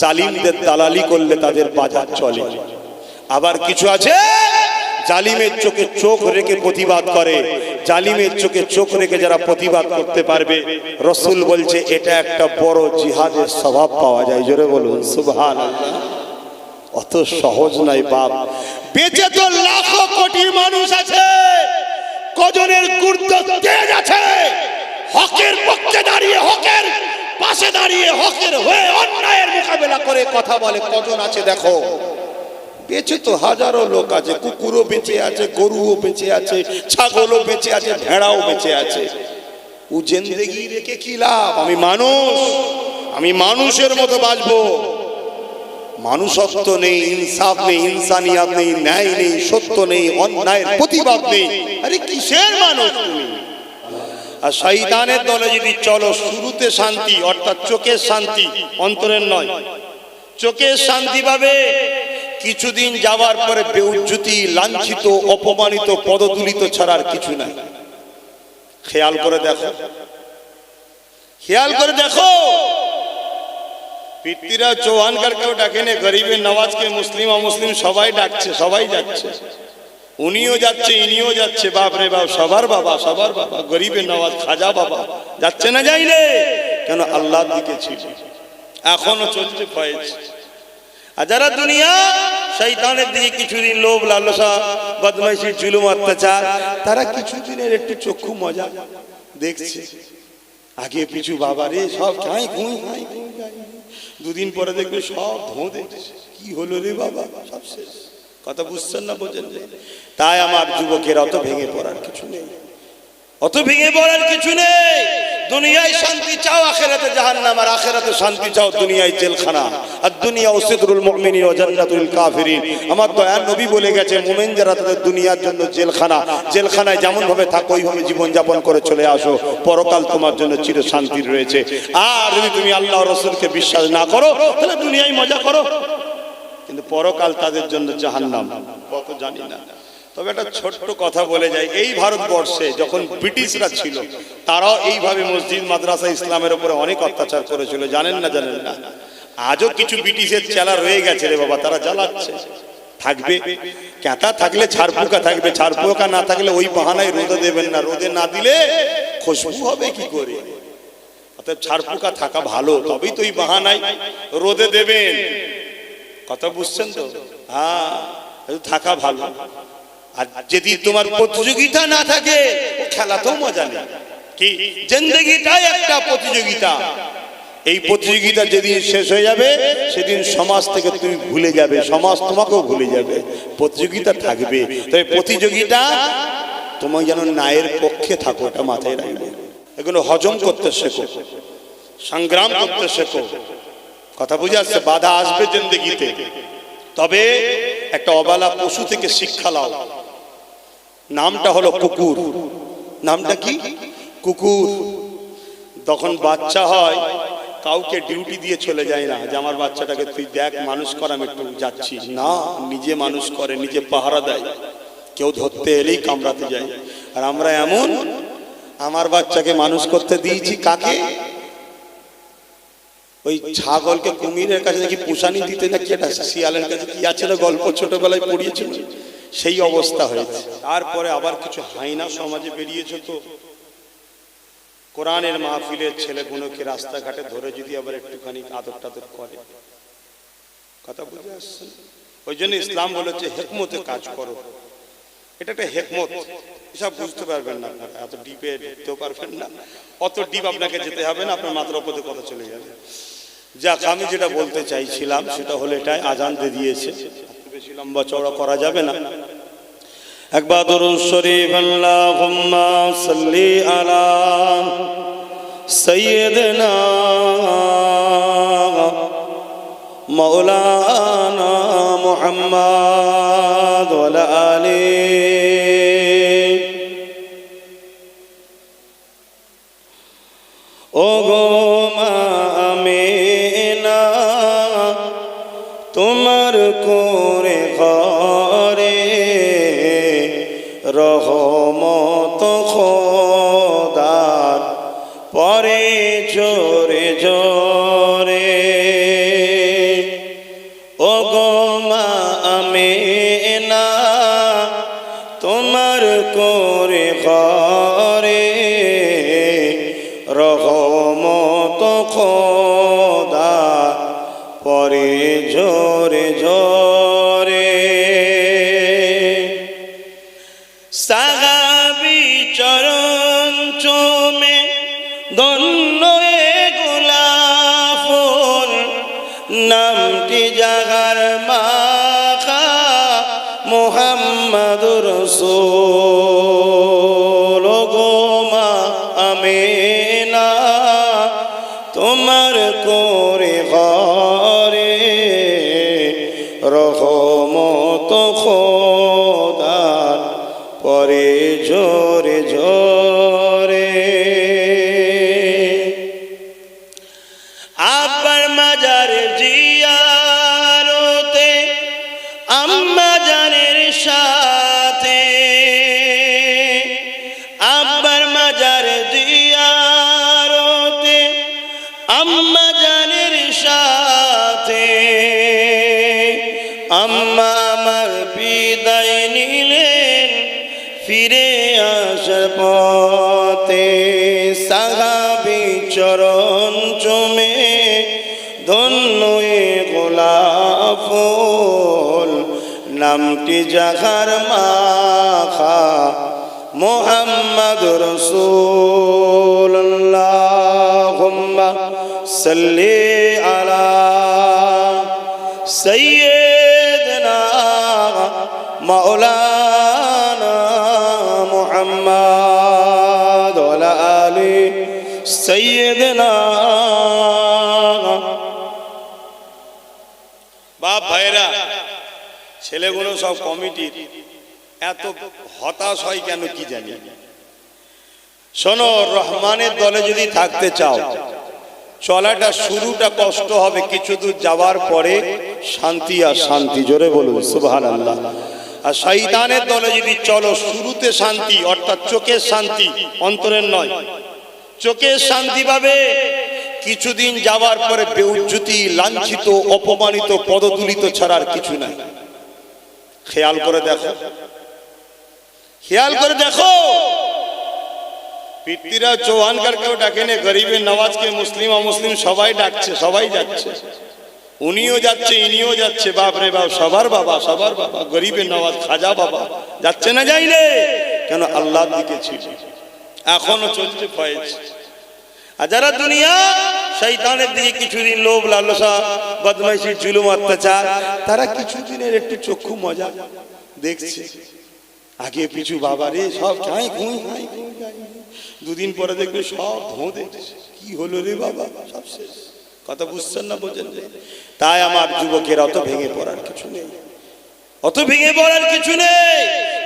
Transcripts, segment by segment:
জালিমদের দালালি করলে তাদের বাজার চলে। আবার কিছু আছে? জালিমের চোখে চোখ রেখে প্রতিবাদ করে। জালিমের চোখে চোখ রেখে যারা প্রতিবাদ করতে পারবে, রসুল বলছে, এটা একটা বড় জিহাদের স্বভাব পাওয়া যায়। জোরে বলুন সুবহান অত সহজ নয় বাপ। বেঁচে তো লাখো কোটি মানুষ আছে। কজনের গুরুত্ব আছে। হকের পক্ষে দাঁড়িয়ে হকের পাশে দাঁড়িয়ে হকের হয়ে অন্যায়ের মোকাবেলা করে কথা বলে। কজন আছে দেখো? বেঁচে তো হাজারো লোক আছে। কুকুরও বেঁচে আছে, গরুও বেঁচে আছে, ছাগলও বেঁচে আছে, ভেড়াও বেঁচে আছে। ও জেন্দেগি রেখে কি লাভ? আমি মানুষ। আমি মানুষের মতো বাঁচবো। মানুষত্ব নেই, ইনসাফ নেই, ইনসানিয়াত নেই, ন্যায় নেই, সত্য নেই, অন্যায়ের প্রতিবাদ নেই। আরে কিসের মানুষ তুমি? আর শয়তানের দলে যদি চলো, শুরুতে শান্তি, অর্থাৎ চোখের শান্তি অন্তরের নয়। চোখের শান্তি পাবে। কিছুদিন যাওয়ার পরে বেউজ্জুতি, লাঞ্ছিত, অপমানিত, পদদুলিত ছাড়ার কিছু নাই। খেয়াল করে দেখো। খেয়াল করে দেখো। পিতৃরা চৌহানকার কেউ ডাকেনে, গরিবের নওয়াজকে মুসলিম, অমুসলিম সবাই ডাকছে, সবাই যাচ্ছে। উনিও যাচ্ছে, ইনিও যাচ্ছে। বাপ রে বাপ, সবার বাবা সবার বাবা। গরিবের নওয়াজ খাজা বাবা। যাচ্ছে না যাই রে কেন আল্লাহর দিকে ছিল। এখনও চলছে ফয়েজ। আর যারা দুনিয়া শৈতানের দিকে কিছুদিন লোভ, লালসা, বদমাইশি, জুলুম, অত্যাচার, তারা কিছুদিনের একটু চক্ষু মজা দেখছে। আগে পিছু বাবা রে, সব খাই, খুঁই, খাই। দুদিন পরে দেখবে সব ধোঁ দেখছে কি হলো রে বাবা? সব শেষ। কথা বুঝছেন না বোঝেন তাই আমার যুবকের অত ভেঙে পড়ার কিছু নেই। অত ভেঙে পড়ার কিছু নেই। দুনিয়ায় শান্তি চাও, আখেরাতে জাহান্নাম, আর আখেরাতে শান্তি চাও, দুনিয়ায় জেলখানা। আর দুনিয়া উসিদরুল মুমিনিন ওয়া জান্নাতুল কাফিরিন। আমার দয়ার নবী বলে গেছে, মুমিন যারা তাদের দুনিয়ার জন্য জেলখানা, জেলখানায় যেমন ভাবে থাকো, ওইভাবে জীবন যাপন করে চলে আসো। পরকাল তোমার জন্য চির শান্তির রয়েছে। আর যদি তুমি আল্লাহ রসুলকে বিশ্বাস না করো, তাহলে দুনিয়ায় মজা করো। কিন্তু পরকাল তাদের জন্য জাহান্নাম। কত জানি না। তবে একটা ছোট্ট কথা বলে যায় এই ভারতবর্ষে যখন ব্রিটিশরা ছিল, তারাও এইভাবে মসজিদ, মাদ্রাসা, ইসলামের উপরে অনেক অত্যাচার করেছিল, জানেন না জানেন না? আজও কিছু ব্রিটিশের চেলা রয়ে গেছে রে বাবা, তারা জ্বালাচ্ছে। থাকবে। ক্যাঁতা থাকলে ছাড়পোকা থাকবে, ছাড়পোকা না থাকলে ওই বাহানায় রোদে দেবেন না। রোদে না দিলে খুশবু হবে কি করে? অর্থাৎ ছাড়পোকা থাকা ভালো, তবেই তো ওই বাহানায় রোদে দেবেন। কথা বুঝছেন তো? হ্যাঁ থাকা ভালো। আর যদি তোমার প্রতিযোগিতা না থাকে, ও খেলাতেও মজা নেই। কি? জিন্দগিটাই একটা প্রতিযোগিতা। এই প্রতিযোগিতা যেদিন শেষ হয়ে যাবে, সেদিন সমাজ থেকে তুমি ভুলে যাবে, সমাজ তোমাকেও ভুলে যাবে। প্রতিযোগিতা থাকবে। তবে প্রতিযোগিতা তোমার যেন নায়ের পক্ষে থাকো, এটা মাথায় রাখবে। এগুলো হজম করতে শেখো। সংগ্রাম করতে শেখো। কথা বুঝে আসছে, বাধা আসবে জিন্দগিতে। তবে একটা অবালা পশু থেকে শিক্ষা লাও। নামটা হলো কুকুর। নামটা কি? কুকুর। তখন বাচ্চা হয়, কাউকে ডিউটি দিয়ে চলে যায় না, যে আমার বাচ্চাটাকে তুই দেখ, মানুষ কর, আমি একটু যাচ্ছি। না, নিজে মানুষ করে, নিজে পাহারা দেয়। কেউ ধরতে এলেই কামড়াতে যায়। আর আমরা এমন, আমার বাচ্চাকে মানুষ করতে দিয়েছি কাকে? ওই ছাগলকে কুমিরের কাছে নাকি পুষানি দিতে নাকি এটা শিয়ালের কাছে কি আছে না গল্প ছোটবেলায় পড়িয়েছিল। সেই অবস্থা হয়েছে। তারপরে আবার কিছু হাইনা সমাজে বেরিয়েছে তো। কোরআনের মাহফিলের ছেলেগুলোকে রাস্তাঘাটে ধরে যদি আবার একটুখানি আদর টাদর করে। কথা বুঝে আসছেন ওই জন্য ইসলাম বলেছে হেকমতে কাজ করো। এটা একটা হেকমত। এসব বুঝতে পারবেন না আপনারা। এত ডিপে ঢুকতেও পারবেন না। অত ডিপ আপনাকে যেতে হবে না, আপনার মাত্র উপরে কথা চলে যাবে। যাক, আমি যেটা বলতে চাইছিলাম সেটা হলে এটাই, আজান দিয়ে দিয়েছে। বেশি লম্বা চওড়া করা যাবে না। একবার দরুদ শরীফ, আল্লাহুম্মা সাল্লি আলা সাইয়্যিদিনা মাওলানা মুহাম্মদ। মাখা মোহাম্মদ রসুল। সাহাবি চরণ চমে ধন্য গোলাপ নামটি জাহার মাখা মোহাম্মদ রসুল্লাহ সাল্লি আলা ছেলেগুলো সব কমিটির। এত হতাশ হয় কেন কি জানি। শোনো, রহমানের দলে যদি থাকতে চাও, চলাটা শুরুটা কষ্ট হবে, কিছু দূর যাওয়ার পরে শান্তি আর শান্তি, জোরে বলুন সুবহান আল্লাহ আর শৈতানের দলে যদি চলো, শুরুতে শান্তি, অর্থাৎ চোখের শান্তি, অন্তরের নয়। চোখের শান্তি পাবে। কিছুদিন যাওয়ার পরে বেউজ্জুতি, লাঞ্ছিত, অপমানিত পদতুলিত ছাড়ার কিছু নাই। খেয়াল করে দেখো। খেয়াল করে দেখো। পিতৃরা চৌহানকার কেউ ডাকেনে গরিবের নওয়াজকে মুসলিম অমুসলিম সবাই ডাকছে সবাই যাচ্ছে। উনিও যাচ্ছে ইনিও যাচ্ছে বাপ রে বাপ সবার বাবা সবার বাবা গরিবের নওয়াজ খাজা বাবা যাচ্ছে না যাইলে? কেন আল্লাহর দিকে ছিল। এখনও চলছে ফয়েজ। আর যারা দুনিয়া শৈতানের দিকে কিছুদিন লোভ, লালসা, বদমাইশি, জুলুম, অত্যাচার, তারা কিছুদিনের একটু চক্ষু মজা দেখছে। আগে পিছু বাবা রে, সব খাই ঘুই খাই। দুদিন পরে দেখবে সব ধোঁ দেখছে। কি হলো রে বাবা? সব শেষ। কথা বুঝছেন না বোঝেন তাই আমার যুবকের অত ভেঙে পড়ার কিছু নেই। অত ভেঙে পড়ার কিছু নেই।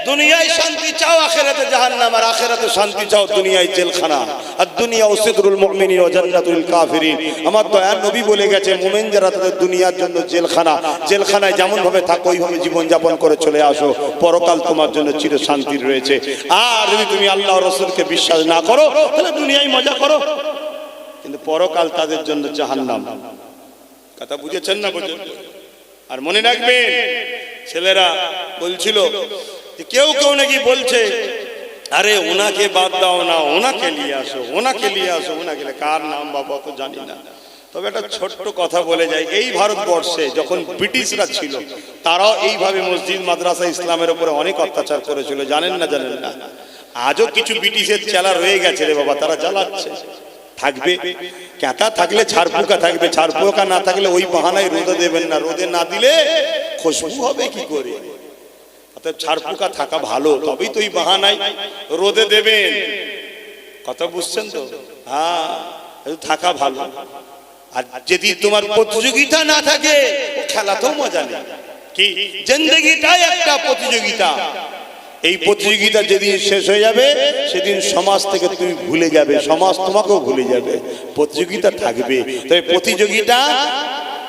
দুনিয়ায় শান্তি চাও, আখেরাতে জাহান্নাম, আর আখেরাতে শান্তি চাও দুনিয়ায় জেলখানা। আর দুনিয়া উসিদরুল মুমিনিন ওয়া জান্নাতুল কাফিরিন। আমার দয়ার নবী বলে গেছে, মুমিন যারা তাদের দুনিয়ার জন্য জেলখানা, জেলখানায় যেমন ভাবে থাকো, ওইভাবে জীবন যাপন করে চলে আসো। পরকাল তোমার জন্য চির শান্তির রয়েছে। আর যদি তুমি আল্লাহ রসুলকে বিশ্বাস না করো, তাহলে দুনিয়ায় মজা করো। কিন্তু পরকাল তাদের জন্য জাহান্নাম। কথা বুঝেছেন না বুঝেছেন আর মনে রাখবেন, ছেলেরা বলছিল কেউ কেউ নাকি বলছে, আরে ওনাকে বাদ দাও না, ওনাকে নিয়ে আসো, ওনাকে নিয়ে আসো, ওনাকে কার নাম বাবা তো জানি না। তবে একটা ছোট্ট কথা বলে যায় এই ভারতবর্ষে যখন ব্রিটিশরা ছিল, তারাও এইভাবে মসজিদ, মাদ্রাসা, ইসলামের উপরে অনেক অত্যাচার করেছিল, জানেন না জানেন না। আজও কিছু ব্রিটিশের চেলা রয়ে গেছে রে বাবা, তারা চালাচ্ছে থাকবে, ক্যাঁতা থাকলে ছাড়পোকা থাকবে ছাড়পোকা না থাকলে ওই বাহানায় রোদে দেবেন না, রোদে না দিলে খুশবু হবে কি করে? অতএব ছাড়পোকা থাকা ভালো, তবেই তো ওই বাহানায় রোদে দেবেন। কথা বুঝছেন তো? হ্যাঁ থাকা ভালো। আর যদি তোমার প্রতিযোগিতা না থাকে খেলাতেও মজা নেই। কি? জিন্দগিটাই একটা প্রতিযোগিতা। এই প্রতিযোগিতা যেদিন শেষ হয়ে যাবে, সেদিন সমাজ থেকে তুমি ভুলে যাবে, সমাজ তোমাকেও ভুলে যাবে। প্রতিযোগিতা থাকবে। তবে প্রতিযোগিতা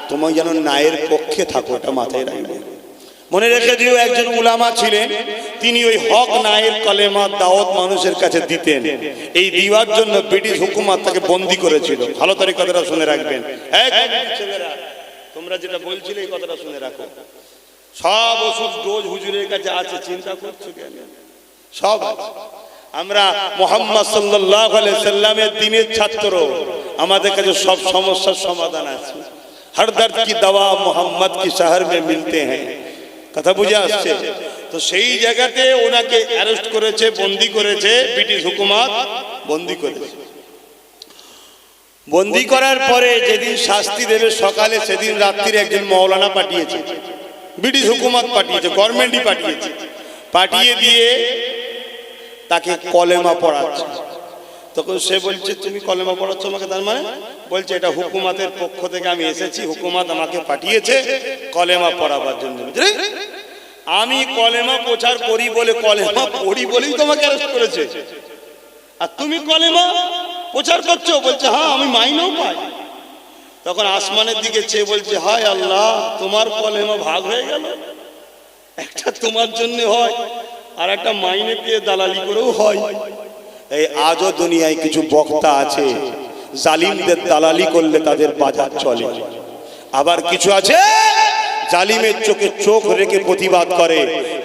তোমার যেন নায়ের পক্ষে থাকো ওটা মাথায় রাখবে। মনে রেখে দিও, একজন উলামা ছিলেন, তিনি ওই হক নায়ের কলেমা দাওয়াত মানুষের কাছে দিতেন। এই দিওয়ার জন্য ব্রিটিশ হুকুমত তাকে বন্দি করেছিল। ভালো তারিখ কথাটা শুনে রাখবেন। তোমরা যেটা বলছিলে এই কথাটা শুনে রাখো। সব ওষুধ ডোজ হুজুরের কাছে আছে, চিন্তা করছ কেন? সব আমরা মোহাম্মদ সাল্লাহ সাল্লামের দিনের ছাত্র, আমাদের কাছে সব সমস্যার সমাধান আছে। হর দর্দ কি দওয়া মোহাম্মদ কি শহর মে মিলতে হ্যাঁ কথা বুঝে আসছে? তো সেই জায়গাতে ওনাকে অ্যারেস্ট করেছে বন্দি করেছে ব্রিটিশ হুকুমত বন্দি করেছে। বন্দি করার পরে যেদিন শাস্তি দেবে সকালে সেদিন রাত্রির একজন মৌলানা পাঠিয়েছে। ব্রিটিশ হুকুমত পাঠিয়েছে গভর্নমেন্টই পাঠিয়েছে। পাঠিয়ে দিয়ে তাকে কলেমা পড়াচ্ছে। তখন সে বলছে, তুমি কলেমা পড়াচ্ছ আমাকে তার মানে? বলছে, এটা হুকুমাতের পক্ষ থেকে আমি এসেছি, হুকুমাত আমাকে পাঠিয়েছে কলেমা পড়াবার জন্য। বুঝলে? আমি কলেমা প্রচার করি বলে কলেমা পড়ি বলেই তোমাকে অ্যারেস্ট করেছে। আর তুমি কলেমা প্রচার করছ? বলছে হ্যাঁ আমি মাইনেও পাই। তখন আসমানের দিকে চেয়ে বলছে, হায় আল্লাহ, তোমার কলেমা ভাগ হয়ে গেল। একটা তোমার জন্য হয়, আর একটা মাইনে পেয়ে দালালি করেও হয়। এই আজও দুনিয়ায় কিছু বক্তা আছে, জালিমদের দালালি করলে তাদের বাজার চলে। আবার কিছু আছে, জালিমের চোখে চোখ রেখে প্রতিবাদ করে,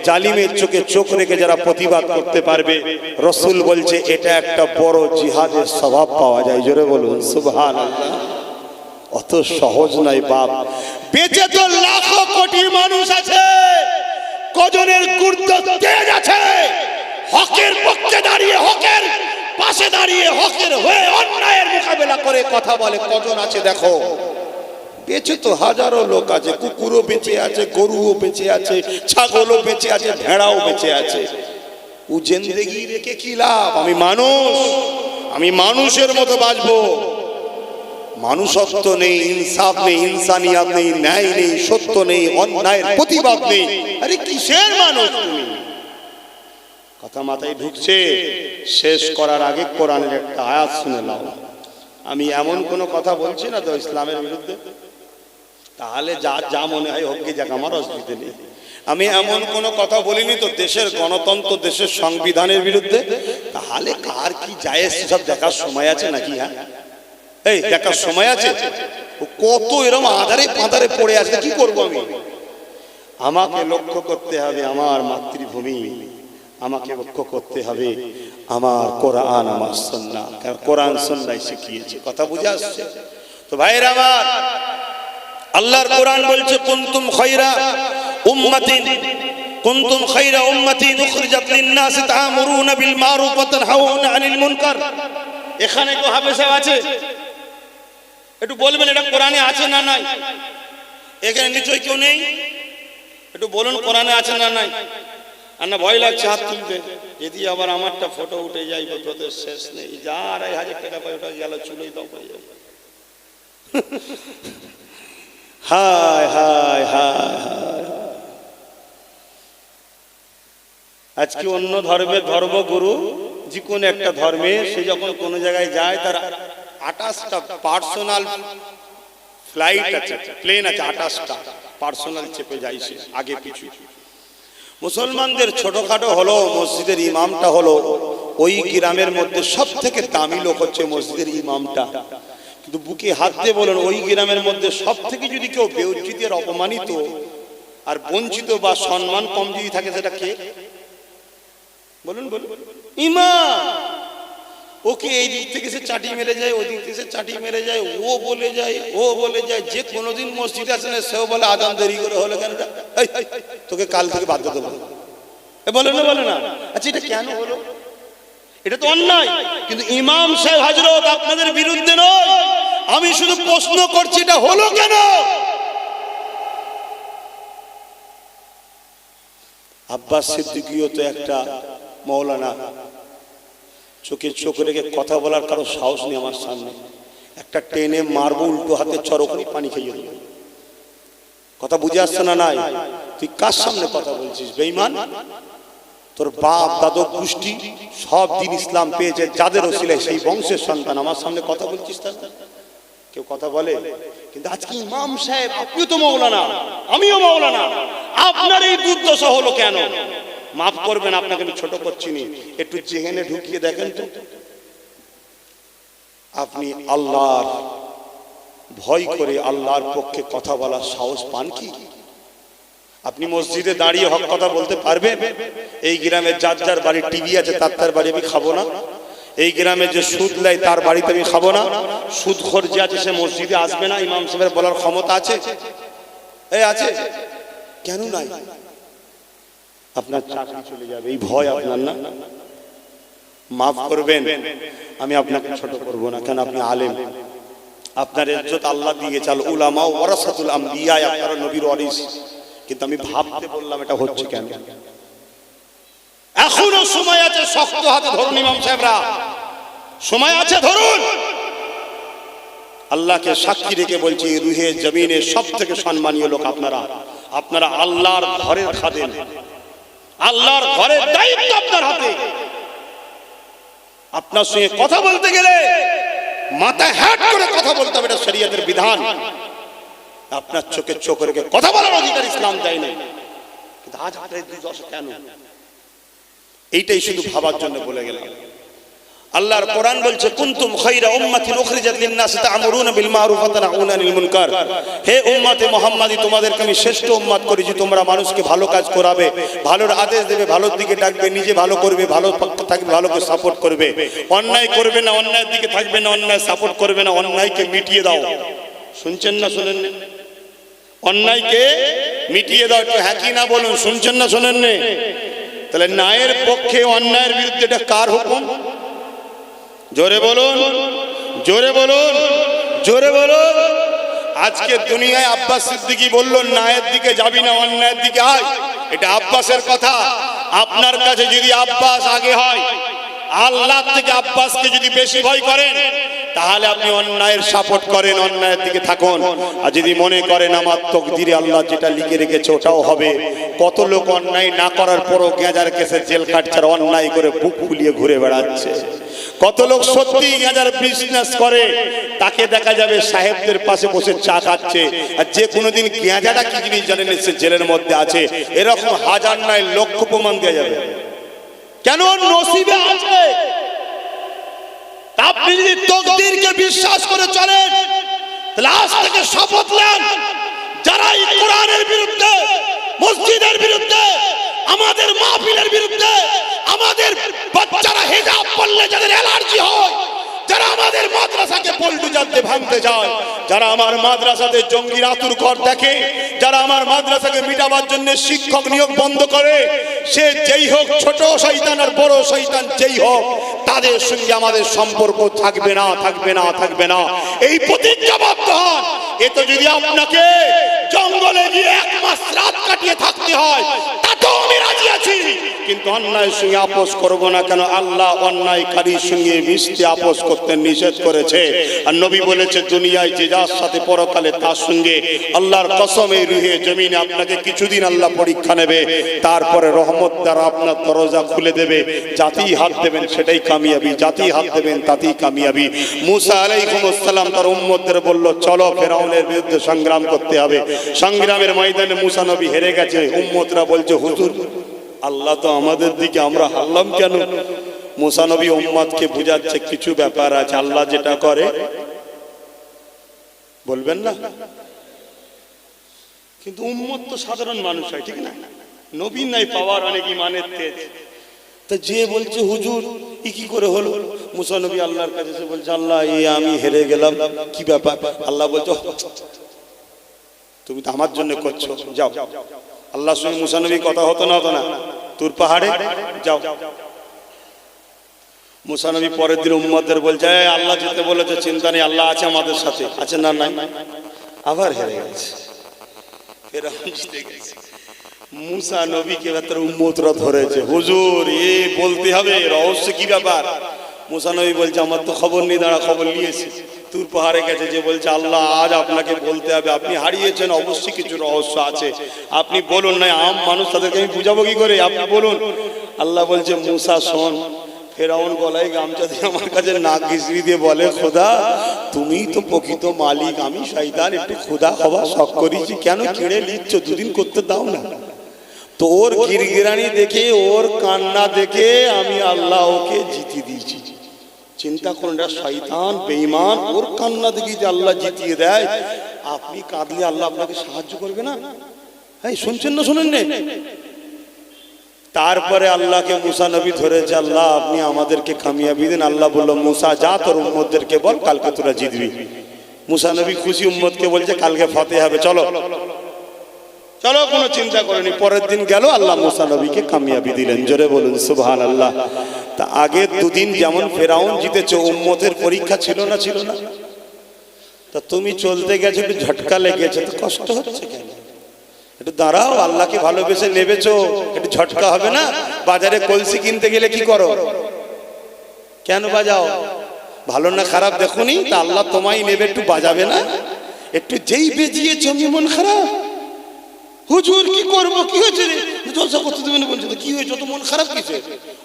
জালিমের চোখে চোখ রেখে যারা প্রতিবাদ করতে পারবে, রসুল বলছে, এটা একটা বড় জিহাদের স্বভাব পাওয়া যায়। জোরে বলুন সুবহান অত সহজ নয় বাপ। বেঁচে তো লাখো কোটি মানুষ আছে, কজনের গুরুত্ব তেজ আছে। হকের পক্ষে দাঁড়িয়ে, হকের পাশে দাঁড়িয়ে, হকের হয়ে অন্যায়ের মোকাবেলা করে কথা বলে। কজন আছে দেখো? বেঁচে তো হাজারো লোক আছে। কুকুরও বেঁচে আছে, গরুও বেঁচে আছে, ছাগলও বেঁচে আছে, ভেড়াও বেঁচে আছে। ও জেন্দেগি রেখে কি লাভ? আমি মানুষ। আমি মানুষের মতো বাঁচবো। মানুষত্ব নেই, ইনসাফ নেই, ইনসানিয়াত নেই, ন্যায় নেই, সত্য নেই, অন্যায়ের প্রতিবাদ নেই। আরে কিসের মানুষ তুমি? কথা মাথায় ঢুকছে, শেষ করার আগে কোরআনের একটা আয়াত শুনে নাও। আমি এমন কোনো কথা বলছি না তো ইসলামের বিরুদ্ধে। তাহলে যা যা মনে হয় হোক যাক, আমার অসুবিধে নেই। আমি এমন কোনো কথা বলিনি তো দেশের গণতন্ত্র, দেশের সংবিধানের বিরুদ্ধে। তাহলে কার কি যায় সব দেখার সময় আছে নাকি হ্যাঁ? এই, দেখার সময় আছে? কত এরম আধারে পাঁধারে পড়ে আছে, কি করব আমি? আমাকে লক্ষ্য করতে হবে আমার মাতৃভূমি। আমাকে লক্ষ্য করতে হবে। আমার কোরআন, আমার সন্না কোরআন সন্ন্যায় শিখিয়েছে। কথা বুঝে আসছে? তো ভাইয়ের আমার, আল্লাহর কোরআন বলছে, কুনতুম খায়রা উম্মাতিন, কুনতুম খায়রা উম্মাতিন উখরিজাত লিন-নাস তা'মুরুনা বিল মারুফ ওয়া তানহাউনা আনিল মুনকার। এখানে তো হাফেজা আছে। একটু বলবেন, এটা কোরআনে আছে না নাই? এখানে নিশ্চয়ই কেউ নেই? একটু বলুন, কোরআনে আছে না নাই? আর না ভয় লাগছে, হাত তুলতে। যদি আবার আমারটা ফটো উঠে যায় তোদের শেষ নেই। যা, আড়াই হাজার টাকা পাই ওটা গেল, চুলোই দাও পাই যাবে হায় হায় হায় হায়। আজকে অন্য ধর্মের ধর্মগুরু, যে কোনো একটা ধর্মে, সে যখন কোনো জায়গায় যায়, তার আঠাশটা পার্সোনাল ফ্লাইট আছে, প্লেন আছে, আঠাশটা। পার্সোনাল চেপে যায় সে, আগে পিছু। মুসলমানদের ছোটখাটো হলো, মসজিদের ইমামটা হলো, ওই গ্রামের মধ্যে সব থেকে দামি লোক হচ্ছে মসজিদের ইমামটা। কিন্তু বুকে হাত দিয়ে বলেন, ওই গ্রামের মধ্যে সব থেকে যদি কেউ বেউজ্জিতের অপমানিত আর বঞ্চিত বা সম্মান কম যদি থাকে, সেটা কে? বলুন বলুন। ইমাম! ওকে এই দিক থেকে সে চাটি মেরে যায় ওই দিক থেকে সে চাটি মেরে যায়, ও বলে যায়, ও বলে যায়, যে কোনোদিন মসজিদ আসে না, সেও বলে আদান দেরি করে হলো কেন? তোকে কাল থেকে বাধ্য দেবো বলে না বলে না। আচ্ছা এটা কেন হলো? এটা তো অন্যায়। কিন্তু ইমাম সাহেব হাজরত আপনাদের বিরুদ্ধে নয়। আমি শুধু প্রশ্ন করছি, এটা হলো কেন? আব্বাস সিদ্দিকিও তো একটা মৌলানা। চোখে চোখ রেখে কথা বলার কারও সাহস নেই আমার সামনে। একটা টেনে মারবো, উল্টো হাতে চরকনি পানি খেয়ে দেবো কথা বুঝে আসছে না নাই? তুই কার সামনে কথা বলছিস বেইমান তোর বাপ, দাদু গোষ্ঠী সব দিন ইসলাম পেয়েছে, যাদের ওসিলে সেই বংশের সন্তান। আমার সামনে কথা বলছিস তার কেউ কথা বলে? কিন্তু আজকে ইমাম সাহেব, আপনিও তো মৌলানা, আমিও মৌলানা। আপনার এই দুর্দশা হলো কেন? মাফ করবেন, আপনাকে আমি ছোট করছি নি। একটু জেহেনে ঢুকিয়ে দেখেন তো। আপনি আল্লাহর ভয় করে আল্লাহর পক্ষে কথা বলার সাহস পান কি? আপনি মসজিদে দাঁড়িয়ে হক কথা বলতে পারবেন? এই গ্রামে যার যার বাড়ি টিভি আছে, তার তার বাড়ি আমি খাব না। এই গ্রামে যে সুদ নেয়, তার বাড়িতে আমি খাব না। সুদ খোর যে আছে, সে মসজিদে আসবে না, ইমাম সাহেবের বলার ক্ষমতা আছে। এই আছে। কেন নাই? আপনার চাকরি চলে যাবে। এই ভয় আপনার না? মাফ করবেন, আমি আপনাকে ছোট করব না কেন আপনি আলেম। আপনার ইজ্জত আল্লাহ দিয়ে চাল উলামা ওয়ারাসাতুল আম্বিয়া আপনারা নবীর ওয়ারিস। কিন্তু আমি ভাবতে বললাম, এটা হচ্ছে কেন? এখনও সময় আছে, শক্ত হাতে ধরুন ইমাম সাহেবরা। সময় আছে, ধরুন। আল্লাহকে সাক্ষী রেখে বলছি, রুহে জমিনে সব থেকে সম্মানীয় লোক আপনারা। আপনারা আল্লাহর ঘরের খাদেন আল্লাহর ঘরের দায়িত্ব আপনার হাতে। আপনার সঙ্গে কথা বলতে গেলে মাথায় হ্যাট করে কথা বলতে হবে, এটা শরীয়তের বিধান। আপনার চোখে চোখ রেখে কথা বলার অধিকার ইসলাম দেয় নাই। কিন্তু আজ আপনার দুই দুর্দশা কেন? এইটাই শুধু ভাবার জন্য বলে গেলাম। আল্লাহর কোরআন বলছে, কুনতুম খায়রা উম্মাতিন উখরিজাত লিন-নাস তা'মুরুনা বিল মারুফ ওয়া তানহাউনা আনিল মুনকার। হে উম্মতে মুহাম্মাদি, তোমাদেরকে আমি শ্রেষ্ঠ উম্মত করেছি, তোমরা মানুষকে ভালো কাজ করাবে, ভালোর আদেশ দেবে, ভালোর দিকে ডাকবে, নিজে ভালো করবে, ভালো থাকবে, ভালোকে সাপোর্ট করবে। অন্যায় করবে না, অন্যায়ের দিকে থাকবে না, অন্যায় সাপোর্ট করবে না, অন্যায়কে মিটিয়ে দাও। শুনছেন না শোনেন না? অন্যায়কে মিটিয়ে দাও, একটু হ্যাঁ কি না বলুন, শুনছেন না শোনেন না? তাহলে ন্যায়ের পক্ষে অন্যায়ের বিরুদ্ধে এটা কার হুকুম? জোরে বলুন জোরে বলুন জোরে বলুন। আজকে দুনিয়ায় আব্বাস সিদ্দিকী বলল, ন্যায়ের দিকে যাবি না, অন্যায়ের দিকে আয়। এটা আব্বাসের কথা। আপনার কাছে যদি আব্বাস আগে হয় আল্লাহ থেকে আব্বাসকে যদি বেশি ভয় করেন, তাহলে আপনি অন্যায়ের সাপোর্ট করেন, অন্যায়ের দিকে থাকুন। আর যদি মনে করেন, আমার তকদিরে আল্লাহ যেটা লিখে রেখেছে, ওটাও হবে। কত লোক অন্যায় না করার পরও গেঁজার কেসে জেল আর অন্যায় করে বুক ফুলিয়ে ঘুরে বেড়াচ্ছে। কত লোক সত্যি গেঁজার বিজনেস করে, তাকে দেখা যাবে সাহেবদের পাশে বসে চা খাচ্ছে। আর যে কোনোদিন গেঁজাটা কি জিনিস জানেন সে জেলের মধ্যে আছে। এরকম হাজার নয় লক্ষ প্রমাণ দেওয়া যাবে। কেন? নসিবে আছে। আপনি যদি তকদিরকে বিশ্বাস করে চলেন, তাহলে আজ থেকে শপথ নেন যারা এই কোরআনের বিরুদ্ধে, মসজিদের বিরুদ্ধে, আমাদের মাহফিলের বিরুদ্ধে আমাদের বাচ্চারা হেজাব পড়লে যাদের অ্যালার্জি হয়, যারা আমাদের মাদ্রাসাকে পল্টু জানতে ভাঙতে যায়, যারা আমার মাদ্রাসাতে জঙ্গির আতুর ঘর দেখে, যারা আমার মাদ্রাসাকে মিটাবার জন্য শিক্ষক নিয়োগ বন্ধ করে, সে যেই হোক, ছোট শৈতান আর বড় শৈতান যেই হোক, তাদের সঙ্গে আমাদের সম্পর্ক থাকবে না থাকবে না থাকবে না। এই প্রতিজ্ঞাবদ্ধ হন এ তো যদি আপনাকে জঙ্গলে গিয়ে এক মাস রাত কাটিয়ে থাকতে হয় আছি কিন্তু অন্যায়ের সঙ্গে আপোষ করব না কেন? আল্লাহ অন্যায়কারীর সঙ্গে মিশতে আপোষ করতে নিষেধ করেছে। আর নবী বলেছে, দুনিয়ায় যে যার সাথে পরকালে তার সঙ্গে আল্লাহর কসমে রুহে জমিনে আপনাকে কিছুদিন আল্লাহ পরীক্ষা নেবে। তারপরে রহমত দ্বারা আপনার দরজা খুলে দেবে। জাতি হাত দেবেন সেটাই কামিয়াবি জাতি হাত দেবেন তাতেই কামিয়াবি। মুসা আলাইকুম আসসালাম তার উম্মতদের বলল, চলো ফেরাউনের বিরুদ্ধে সংগ্রাম করতে হবে। সংগ্রামের ময়দানে মুসা নবী হেরে গেছে। উম্মতরা বলছে, হুজুর আল্লাহ তো আমাদের দিকে আমরা হারলাম কেন? মুসানবী উম্মাদকে বুঝাচ্ছে কিছু ব্যাপার আছে, আল্লাহ যেটা করে, বলবেন না? কিন্তু উম্মত তো সাধারণ মানুষ হয়, ঠিক না? নবীন নাই পাওয়ার অনেক ইমানের তেজ। তা যে বলছে হুজুর ই কি করে হলো? মুসানবী আল্লাহর কাছে এসে বলছে, আল্লাহ এই আমি হেরে গেলাম। কি ব্যাপার? আল্লাহ বলছো তুমি তো আমার জন্য করছ, যাও। আল্লাহর সঙ্গে মুসানবী কথা হতো না হতো না। তুর পাহাড়ে যাও। মুসানবী পরের দিন উম্মদের বলছে "এই, আল্লাহ যেতে বলেছে চিন্তা নেই আল্লাহ আছে আমাদের সাথে। আছে না নাই? আবার হেরে গেছে। মুসা নবীকে ভেতরে উম্মতরা ধরেছে হুজুর এ বলতে হবে রহস্য কি ব্যাপার? মুসা নবী বলছে আমার তো খবর নেই দাঁড়া খবর নিয়েছি তুর পাহাড়ে গেছে যে বলছে, আল্লাহ, আজ আপনাকে বলতে হবে, আপনি হারিয়েছেন, অবশ্যই কিছু রহস্য আছে। আপনি বলুন না, আম মানুষ তাদেরকে আমি বুঝাবো কি করে? আপনি বলুন। আল্লাহ বলছে, মুসা, শোন, ফেরাউন গলায় গামছা দিয়ে আমার কাছে নাক ঘিসড়ি দিয়ে বলে, খোদা, তুমি তো প্রকৃত মালিক, আমি শয়তান, একটু খোদা হওয়া শখ করেছি। কেন ছেড়ে নিচ্ছ? দুদিন করতে দাও না। তোর গিরগিরানি দেখে, ওর কান্না দেখে আমি আল্লাহ ওকে জিতে দিয়েছি। চিন্তা করুন এটা শয়তান, বেঈমান, ওর কান্না দিকে যে আল্লাহ জিতিয়ে দেয়। আপনি কাঁদলে আল্লাহ আপনাকে সাহায্য করবে না? হ্যাঁ শুনছেন না শুনেন না তারপরে আল্লাহকে মুসা নবী ধরেছে, আল্লাহ, আপনি আমাদেরকে কামিয়াবি দিন। আল্লাহ বলল, মুসা, যা তোর উম্মতদেরকে বল, কালকে তোরা জিতবি। মুসা নবী খুশি উম্মতকে বলছে, কালকে ফতে হবে, চলো। চলো, কোনো চিন্তা করেনি। পরের দিন গেল, আল্লাহ মুসা নবীকে কামিয়াবি দিলেন। জোরে বলুন সুবহান আল্লাহ তা আগে দুদিন যেমন ফেরাউন জিতেছে, উম্মতের পরীক্ষা ছিল না ছিল না? তা তুমি চলতে গেছো, একটু ঝটকা লেগেছে, তো কষ্ট হচ্ছে কেন? একটু দাঁড়াও, আল্লাহকে ভালোবেসে নেবেছো, একটু ঝটকা হবে না? বাজারে কলসি কিনতে গেলে কি করো? কেন বাজাও? ভালো না খারাপ দেখুনি তা আল্লাহ তোমায় নেবে, একটু বাজাবে না? একটু যেই বেজিয়েছ মন খারাপ? হুজুর কি করব কি হয়েছে রে? জলসা করতে দেবে না বলছে কি হয়েছে? অত মন খারাপ কিসে?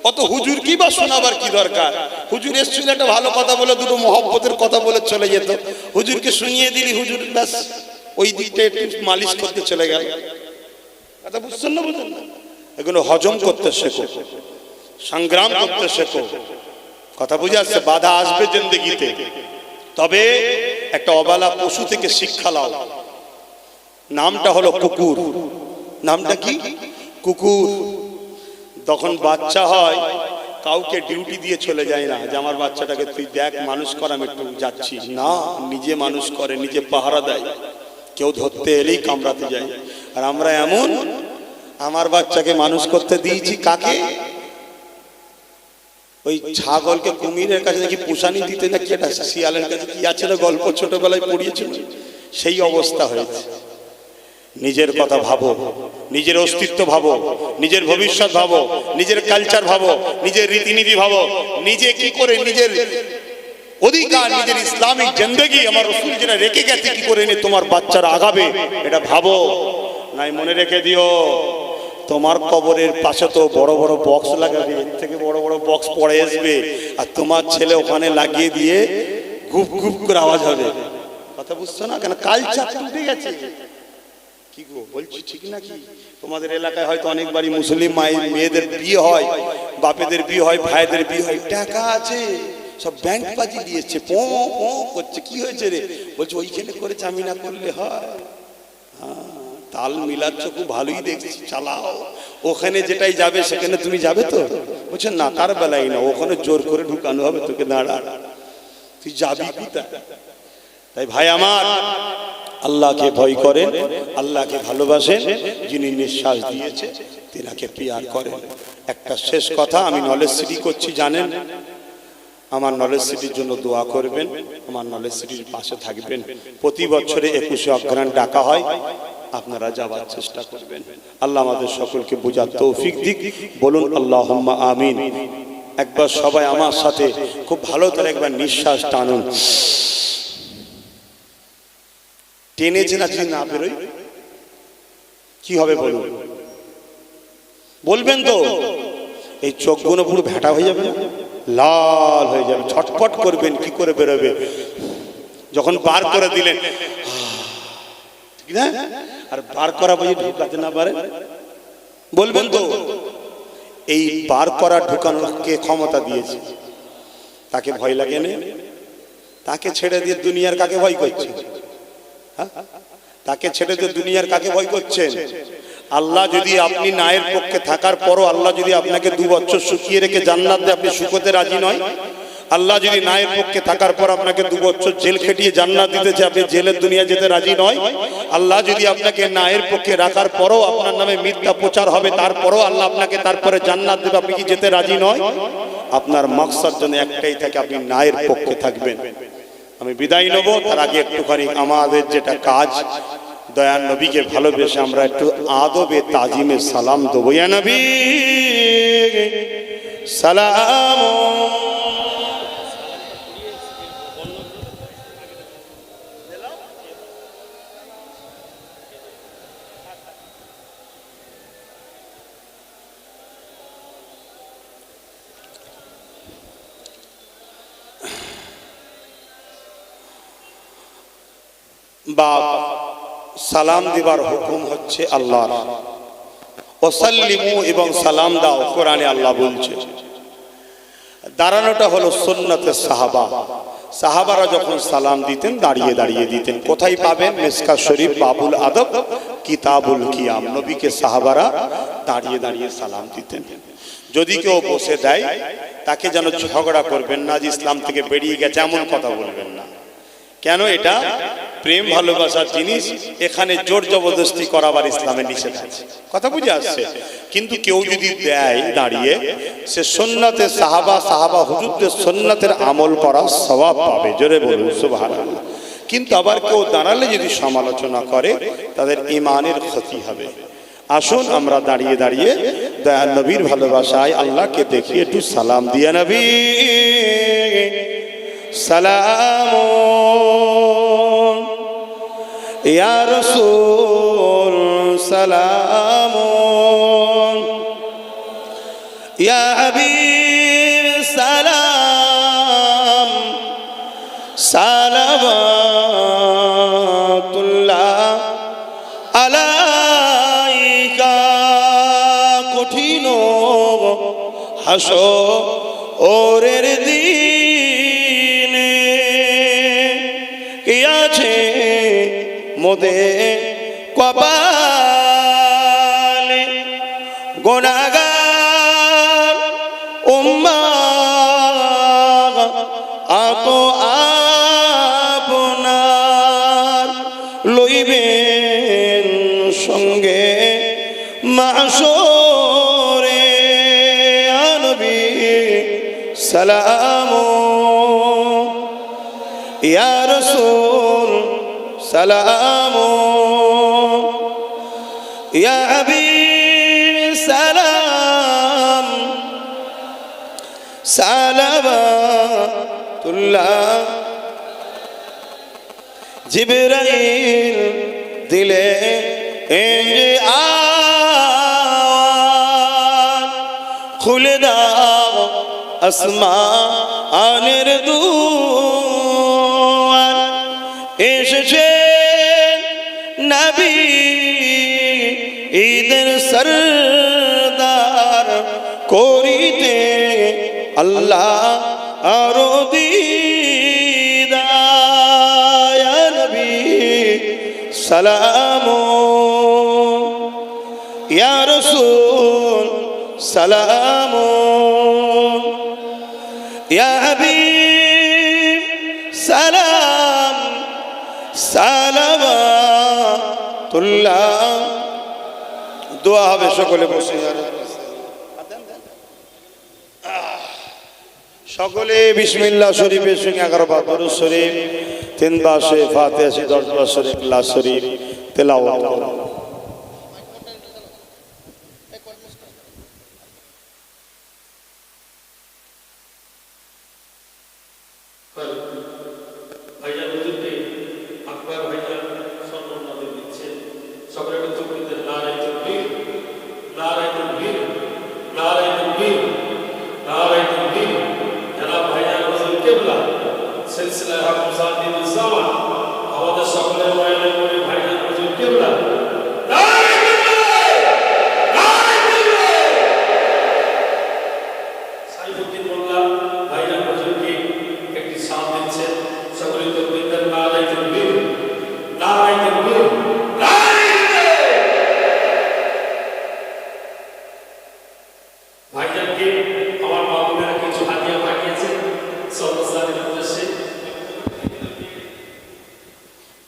অত হুজুর কি বা শোনাবার কি দরকার? হুজুর এসছিল একটা ভালো কথা বলে, দুটো মহব্বতের কথা বলে চলে যেত। হুজুরকে শুনিয়ে দিলি হুজুর, ব্যাস, ওই দিকটা একটু মালিশ করতে চলে গেল। কথা বুঝছেন না বুঝলেন না? এগুলো হজম করতে শেখো, সংগ্রাম করতে শেখো। কথা বুঝে আসছে, বাধা আসবে জিন্দগিতে। তবে একটা অবালা পশু থেকে শিক্ষা লাও। নামটা হলো কুকুর। নামটা কি? কুকুর। তখন বাচ্চা হয়, কাউকে ডিউটি দিয়ে চলে যায় না, যে আমার বাচ্চাটাকে তুই দেখ, মানুষ কর আমি একটু যাচ্ছি। না, নিজে মানুষ করে, নিজে পাহারা দেয়। কেউ ধরতে এলেই কামড়াতে যায়। আর আমরা এমন, আমার বাচ্চাকে মানুষ করতে দিয়েছি কাকে? ওই ছাগলকে কুমিরের কাছে নাকি পুষানি দিতে নাকি এটা শিয়ালের কাছে কি আছে গল্প? ছোটবেলায় পড়িয়েছিল। সেই অবস্থা হয়েছে। নিজের কথা ভাবো, নিজের অস্তিত্ব ভাবো, নিজের ভবিষ্যৎ ভাবো, নিজের কালচার ভাবো, নিজের রীতিনীতি ভাবো, নিজে কি করে নিজের অধিকার, নিজের ইসলামিক জিন্দগি আমার রসুল যেটা রেখে গেছে, কি করে তোমার বাচ্চারা আগাবে, এটা ভাবো। নাই, মনে রেখে দিও, তোমার কবরের পাশে তো বড় বড় বক্স লাগাবে, এর থেকে বড় বড় বক্স পড়ে আসবে, আর তোমার ছেলে ওখানে লাগিয়ে দিয়ে গুপ গুপ করে আওয়াজ হবে। কথা বুঝছ না? কেন? কালচার উঠে গেছে। কি গো বলছি ঠিক নাকি? তোমাদের এলাকায় হয়তো অনেক বাড়ি মুসলিম মায়ের মেয়েদের বিয়ে হয় বাপেদের বিয়ে হয় ভাইদের বিয়ে হয় টাকা আছে সব ব্যাংক বাজি দিয়েছে পো পো করছে কি হয়েছে রে? বলছে ওইখানে করেছে আমি না করলে হয়। হ্যাঁ, তাল মিলাচ্ছ খুব ভালোই দেখছি চালাও। ওখানে যেটাই যাবে সেখানে তুমি যাবে তো? বলছে না তার বেলায় না ওখানে জোর করে ঢুকানো হবে তোকে দাঁড়া। তুই যাবি তাই ভাই আমার আল্লাহকে ভয় করেন, আল্লাহকে ভালোবাসেন, যিনি নিঃশ্বাস দিয়েছে, তিনাকে পিয়ার করেন। একটা শেষ কথা, আমি নলেজ সিটি করছি, জানেন? আমার নলেজ সিটির জন্য দোয়া করবেন, আমার নলেজ সিটির পাশে থাকবেন। প্রতি বছরে একুশে অগ্রাণ ডাকা হয়, আপনারা যাওয়ার চেষ্টা করবেন। আল্লাহ আমাদের সকলকে বোঝার তৌফিক দিক। বলুন আল্লাহ আমিন। একবার সবাই আমার সাথে খুব ভালো করে একবার নিঃশ্বাস টানুন। টেনেছে চেনা যদি না বেরোই কি হবে বলুন? বলবেন তো, এই চোখগুলো পুরো ভেটা হয়ে যাবে লাল হয়ে যাবে, ছটফট করবেন, কি করে বেরোবে? যখন বার করে দিলেন ঠিক না আর বার করা বুঝি ঢুকাতে না পারে? বলবেন তো, এই বার করা ঢুকানোর কে ক্ষমতা দিয়েছে? তাকে ভয় লাগে না? তাকে ছেড়ে দিয়ে দুনিয়ার কাকে ভয় করছে? হ্যাঁ? তাকে ছেড়ে দিয়ে দুনিয়ার কাকে ভয় করছেন। আল্লাহ যদি আপনি নায়ের পক্ষে থাকার পরও আল্লাহ যদি আপনাকে দু বছর শুকিয়ে রেখে জান্নাত আপনি সুখতে রাজি নয়, আল্লাহ যদি নায়ের পক্ষে থাকার পর আপনাকে দু বছর জেল খেটিয়ে জান্নাত দিতেছে, আপনি জেলের দুনিয়া যেতে রাজি নয়, আল্লাহ যদি আপনাকে নায়ের পক্ষে রাখার পরও আপনার নামে মিথ্যা প্রচার হবে, তারপরও আল্লাহ আপনাকে তারপরে জান্নাত দেবে, আপনি কি যেতে রাজি নয়? আপনার মকসদ জন্য একটাই থাকে, আপনি নায়ের পক্ষে থাকবেন। আমি বিদায় নেব, তার আগে একটুখানি আমাদের যেটা কাজ দয়ান নবীকে ভালোবেসে আমরা একটু আদবে তাজিমে সালাম দেবো। নবী, সালাম। বা সালাম দিবার হুকুম হচ্ছে আল্লাহর। ওসাল্লিমু এবং সালাম দাও, কোরআনে আল্লাহ বলছে। দাঁড়ানোটা হলো সুন্নতে সাহাবা। সাহাবারা যখন সালাম দিতেন, দাঁড়িয়ে দাঁড়িয়ে দিতেন। কোথায় পাবেন? মেসকা শরীফ, বাবুল আদব, কিতাবুল কিয়াম। নবীকে সাহাবারা দাঁড়িয়ে দাঁড়িয়ে সালাম দিতেন। যদি কেউ বসে দেয়, তাকে যেন ঝগড়া করবেন না যে ইসলাম থেকে বেরিয়ে গেছে, এমন কথা বলবেন না। কেন এটা? প্রেম ভালোবাসার জিনিস এখানে জোর জবরদস্তি করাবার ইসলামে নিষেধ আছে। কথা বুঝে আসছে? কিন্তু কেউ যদি দেয় দাঁড়িয়ে, সে সোননাথে সাহাবা সাহাবা হুজুরদের সোননাথের আমল করা স্বভাব পাবে। জোরে বলুন, সুবহানাল্লাহ। কিন্তু আবার কেউ দাঁড়ালে যদি সমালোচনা করে, তাদের ইমানের ক্ষতি হবে। আসুন আমরা দাঁড়িয়ে দাঁড়িয়ে দয়াল নবীর ভালোবাসায় আল্লাহকে দেখিয়ে একটু সালাম দিয়ে নবী। সালাম রসুল সালাম ইয়া হাবিব সালাম। সালামাতুল্লাহ আলাইকা। কঠিন হাসো ওরের সালাম। ইয়া হাবিব সালাম। সালামাতুল্লাহ। জিবরাইল দিলে খুলে দাও আসমা আনের দুয়ার। এসেছে সালাম। ইয়া রসুল সালাম। ইয়া হাবিব সালাম। তুল্লাহ দোয়া হবে সকলে বসে সকলে বিসমিল্লা শরীফের সঙ্গে এগারো বার দরুদ শরীফ, তিন বাসে ফাতে দশ বাস শরীফ লা শরীফ, তেলাওয়াত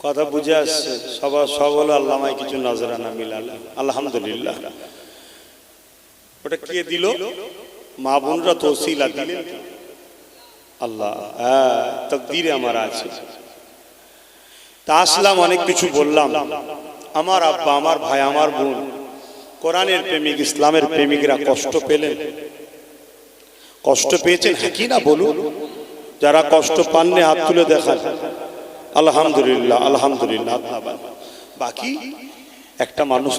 কথা বুঝে আসছে। সবার সব হলো আল্লামায় কিছু নজরানা মিলাল। আলহামদুলিল্লাহ। ওটা কে দিল? মা বোনরা তৌসিলা দিলেন। আল্লাহ হ্যাঁ তকদিরে আমার আছে। তা আসলাম, অনেক কিছু বললাম। আমার আব্বা, আমার ভাই, আমার বোন, কোরআনের প্রেমিক, ইসলামের প্রেমিকরা কষ্ট পেলেন। কষ্ট পেয়েছেন কি না বলুন? যারা কষ্ট পাননি, হাত তুলে দেখান। আলহামদুলিল্লাহ আলহামদুলিল্লাহ বাকি একটা মানুষ